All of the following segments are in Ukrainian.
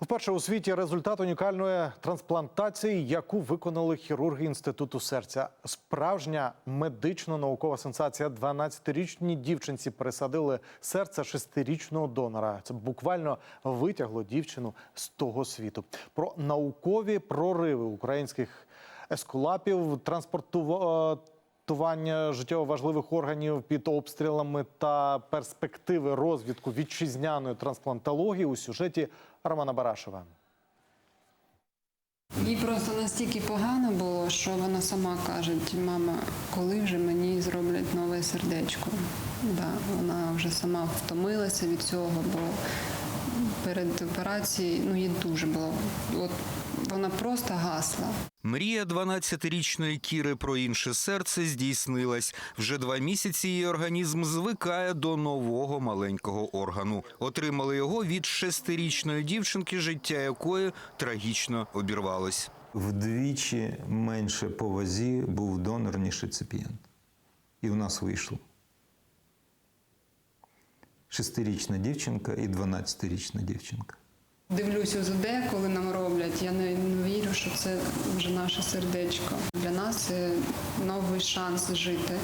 Вперше у світі результат унікальної трансплантації, яку виконали хірурги інституту серця. Справжня медично-наукова сенсація. 12-річній дівчинці пересадили серце шестирічного донора. Це буквально витягло дівчину з того світу. Про наукові прориви українських ескулапів транспортува- Тування життєво важливих органів під обстрілами та перспективи розвитку вітчизняної трансплантології у сюжеті Романа Барашева. Їй просто настільки погано було, що вона сама каже: мама, коли вже мені зроблять нове сердечко? Да, вона вже сама втомилася від цього, бо перед операцією ну, їй дуже було. От вона просто гасла. Мрія 12-річної Кіри про інше серце здійснилась. Вже два місяці її організм звикає до нового маленького органу. Отримали його від шестирічної дівчинки, життя якої трагічно обірвалось. Вдвічі менше по вазі був донор, ніж реципієнт. І в нас вийшло. Шестирічна дівчинка і 12-річна дівчинка. Дивлюсь УЗД, коли нам роблять. Я не, не вірю, що це вже наше сердечко. Для нас це новий шанс жити.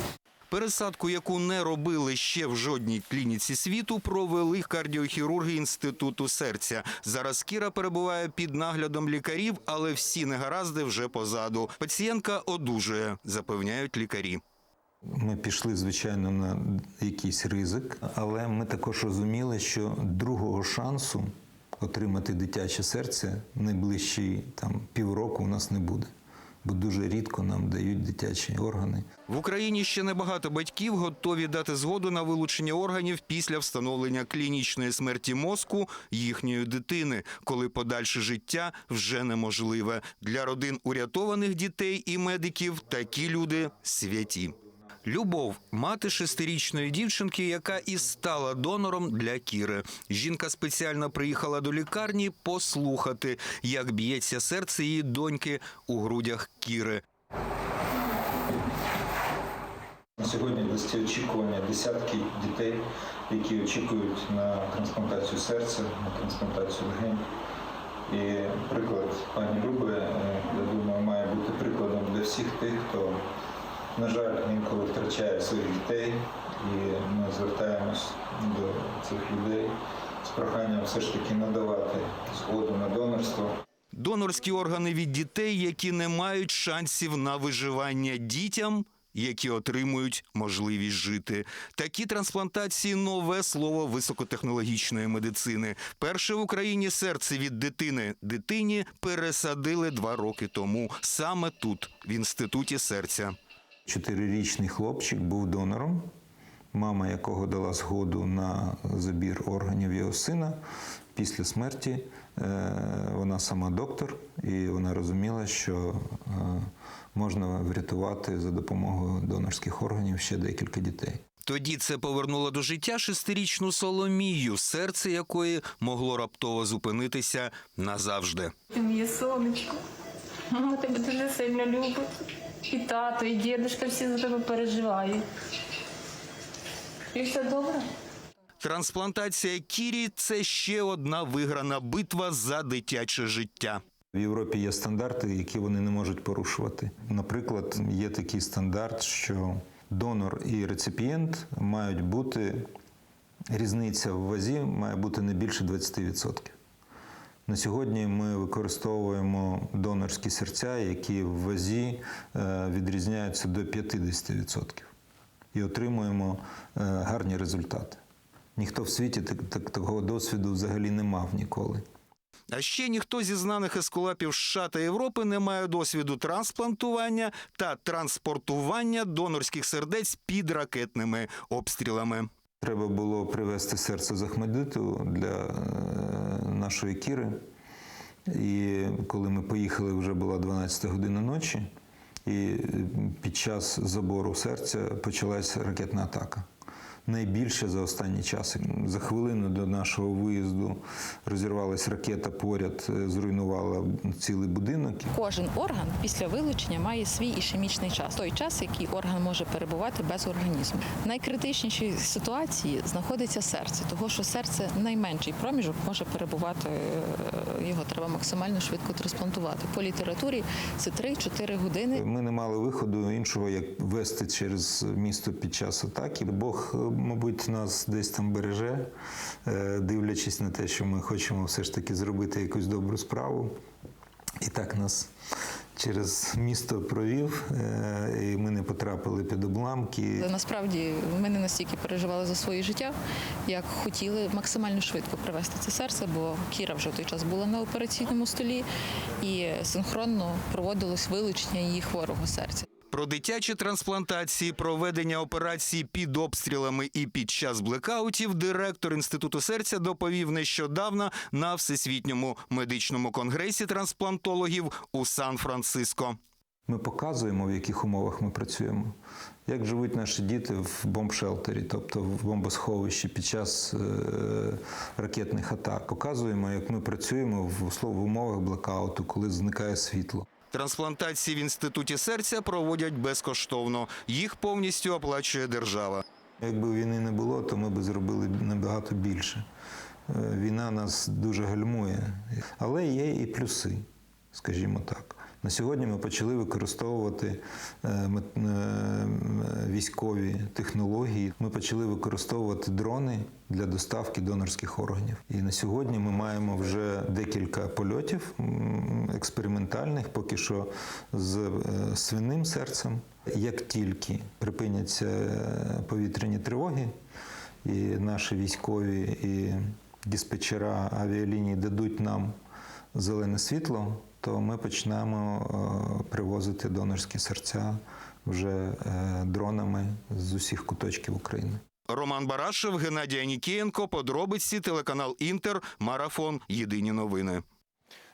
Пересадку, яку не робили ще в жодній клініці світу, провели кардіохірурги інституту серця. Зараз Кіра перебуває під наглядом лікарів, але всі негаразди вже позаду. Пацієнтка одужує, запевняють лікарі. Ми пішли, звичайно, на якийсь ризик, але ми також розуміли, що другого шансу отримати дитяче серце найближчі там, півроку у нас не буде. Бо дуже рідко нам дають дитячі органи. В Україні ще небагато батьків готові дати згоду на вилучення органів після встановлення клінічної смерті мозку їхньої дитини, коли подальше життя вже неможливе. Для родин урятованих дітей і медиків такі люди святі. Любов, мати шестирічної дівчинки, яка і стала донором для Кіри. Жінка спеціально приїхала до лікарні послухати, як б'ється серце її доньки у грудях Кіри. Сьогодні листі очікування десятки дітей, які очікують на трансплантацію серця, на трансплантацію легень. І приклад пані Люби, е, я думаю, має бути прикладом для всіх тих, хто, на жаль, інколи втрачає своїх дітей. І ми звертаємось до цих людей з проханням все ж таки надавати згоду на донорство. Донорські органи від дітей, які не мають шансів на виживання дітям, які отримують можливість жити. Такі трансплантації нове слово високотехнологічної медицини. Перше в Україні серце від дитини дитині пересадили два роки тому, саме тут, в інституті серця. Чотирирічний хлопчик був донором, мама якого дала згоду на забір органів його сина. Після смерті е, вона сама доктор, і вона розуміла, що е, можна врятувати за допомогою донорських органів ще декілька дітей. Тоді це повернуло до життя шестирічну Соломію, серце якої могло раптово зупинитися назавжди. Ти моє сонечко. Мама тебе дуже сильно любить. І тато, і дідусь, всі за тебе переживають. І все добре. Трансплантація Кірі це ще одна виграна битва за дитяче життя. В Європі є стандарти, які вони не можуть порушувати. Наприклад, є такий стандарт, що донор і реципієнт мають бути різниця в вазі має бути не більше 20%. На сьогодні ми використовуємо донорські серця, які в вазі е, відрізняються до 50% і отримуємо е, гарні результати. Ніхто в світі так, так, такого досвіду взагалі не мав ніколи. А ще ніхто зі знаних ескулапів США та Європи не має досвіду трансплантування та транспортування донорських сердець під ракетними обстрілами. Треба було привезти серце з Ахмедиту для е, нашої Кіри. І коли ми поїхали, вже була 12 година ночі, і під час забору серця почалася ракетна атака. Найбільше за останній час. За хвилину до нашого виїзду розірвалась ракета поряд, е, зруйнувала цілий будинок. Кожен орган після вилучення має свій ішемічний час, той час, який орган може перебувати без організму. В найкритичнішій ситуації знаходиться серце, того що серце найменший проміжок може перебувати. е, Його треба максимально швидко трансплантувати. По літературі це 3-4 години. Ми не мали виходу іншого, як вести через місто під час атаки. Бог, е, мабуть, нас десь там береже, е, дивлячись на те, що ми хочемо все ж таки зробити якусь добру справу. І так нас через місто провів, е, і ми не потрапили під обламки. Насправді ми не настільки переживали за своє життя, як хотіли максимально швидко привести це серце, бо Кіра вже в той час була на операційному столі і синхронно проводилось вилучення її хворого серця. Про дитячі трансплантації, проведення операцій під обстрілами і під час блекаутів директор інституту серця доповів нещодавно на всесвітньому медичному конгресі трансплантологів у Сан-Франциско. Ми показуємо, в яких умовах ми працюємо, як живуть наші діти в бомбшелтері, тобто в бомбосховищі під час е, ракетних атак. Показуємо, як ми працюємо в, умовах блекауту, коли зникає світло. Трансплантації в інституті серця проводять безкоштовно. Їх повністю оплачує держава. Якби війни не було, то ми б зробили набагато більше. Е, Війна нас дуже гальмує, але є і плюси, скажімо так. На сьогодні ми почали використовувати е, е, військові технології. Ми почали використовувати дрони для доставки донорських органів. І на сьогодні ми маємо вже декілька польотів експериментальних, поки що з е, свиним серцем. Як тільки припиняться е, повітряні тривоги, і наші військові і диспетчера авіаліній дадуть нам зелене світло, то ми почнемо е, донорські серця вже е, дронами з усіх куточків України. Роман Барашев, Геннадій Анікієнко, подробиці, телеканал Інтер, Марафон. Єдині новини.